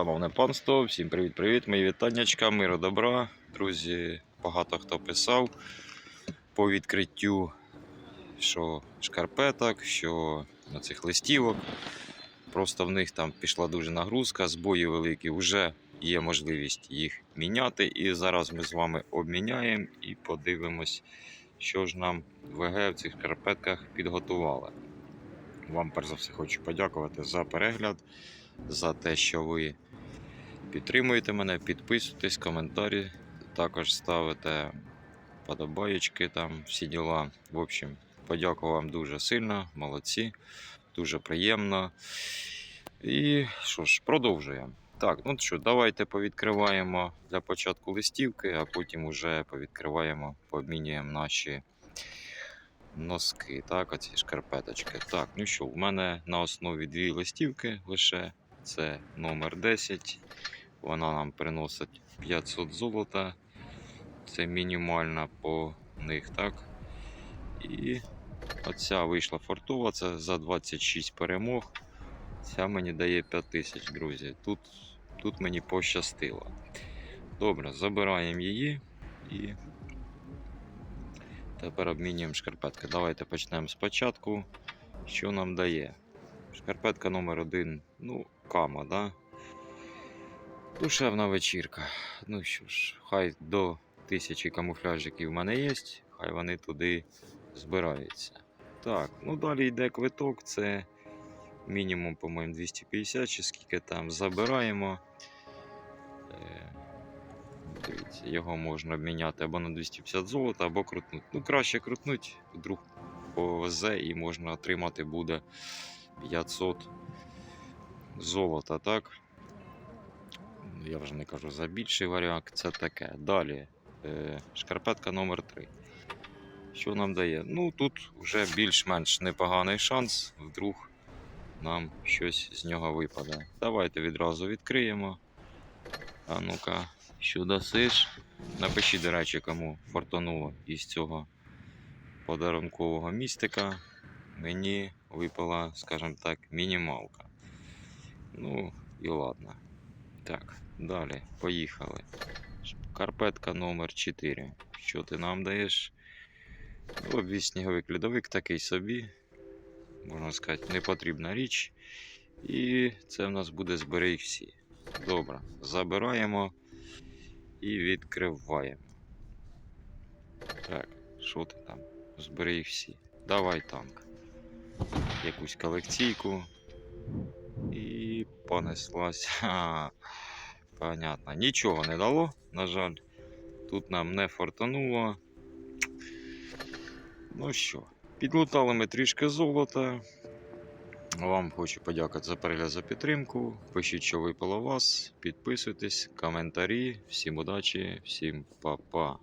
Шановне панство, всім привіт-привіт, мої вітаннячка, миру добра. Друзі, багато хто писав по відкриттю, що шкарпеток, що на цих листівок. Просто в них там пішла дуже нагрузка, збої великі, вже є можливість їх міняти. І зараз ми з вами обміняємо і подивимось, що ж нам ВГ в цих шкарпетках підготували. Вам перш за все хочу подякувати за перегляд, за те, що ви підтримуєте мене, підписуєтесь, коментарі, також ставите подобаєчки, там всі діла. В общем, подякую вам дуже сильно, молодці, дуже приємно. І що ж, продовжуємо. Так, ну що, давайте повідкриваємо для початку листівки, а потім уже повідкриваємо, пообмінюємо наші носки, так, оці шкарпеточки. Так, ну що, в мене на основі дві листівки лише. Це номер 10. Вона нам приносить 500 золота. Це мінімальна по них, так. І оця вийшла фортова, це за 26 перемог. Ця мені дає 5000, друзі. Тут, тут мені пощастило. Добре, забираємо її і Тепер обмінюємо шкарпетки. Давайте почнемо спочатку. Що нам дає? Шкарпетка номер один, ну, кама, да? Душевна вечірка. Ну що ж, хай до тисячі камуфляжиків в мене є, хай вони туди збираються. Так, ну далі йде квиток, це мінімум, по-моєму, 250 чи скільки там забираємо. Е, Дивіться, його можна обміняти або на 250 золота, або крутнути. Ну, краще крутнуть, вдруг повезе і можна отримати буде 500 золота, так? Я вже не кажу за більший варіант, це таке. Далі. Е, шкарпетка номер 3 Що нам дає? Ну, тут вже більш-менш непоганий шанс, вдруг нам щось з нього випаде. Давайте відразу відкриємо. А ну-ка. Що дасиш? Напишіть, до речі, кому фартануло із цього подарункового містика. Мені випала, скажімо так, мінімалка. Ну, і ладно. Так, далі, поїхали. Карпетка номер 4 Що ти нам даєш? Ну, обвіз сніговик льодовик такий собі. Можна сказати, непотрібна річ. І це в нас буде збери всі. Добре, забираємо і відкриваємо. Так, що ти там? Збери їх всі. Давай танк. Якусь колекційку. І понеслась. Понятно. Нічого не дало, на жаль. Тут нам не фортануло. Ну що, підлутали ми трішки золота. Вам хочу подякувати за перегляд за підтримку. Пишіть, що випало у вас, підписуйтесь, коментарі. Всім удачі, всім па-па.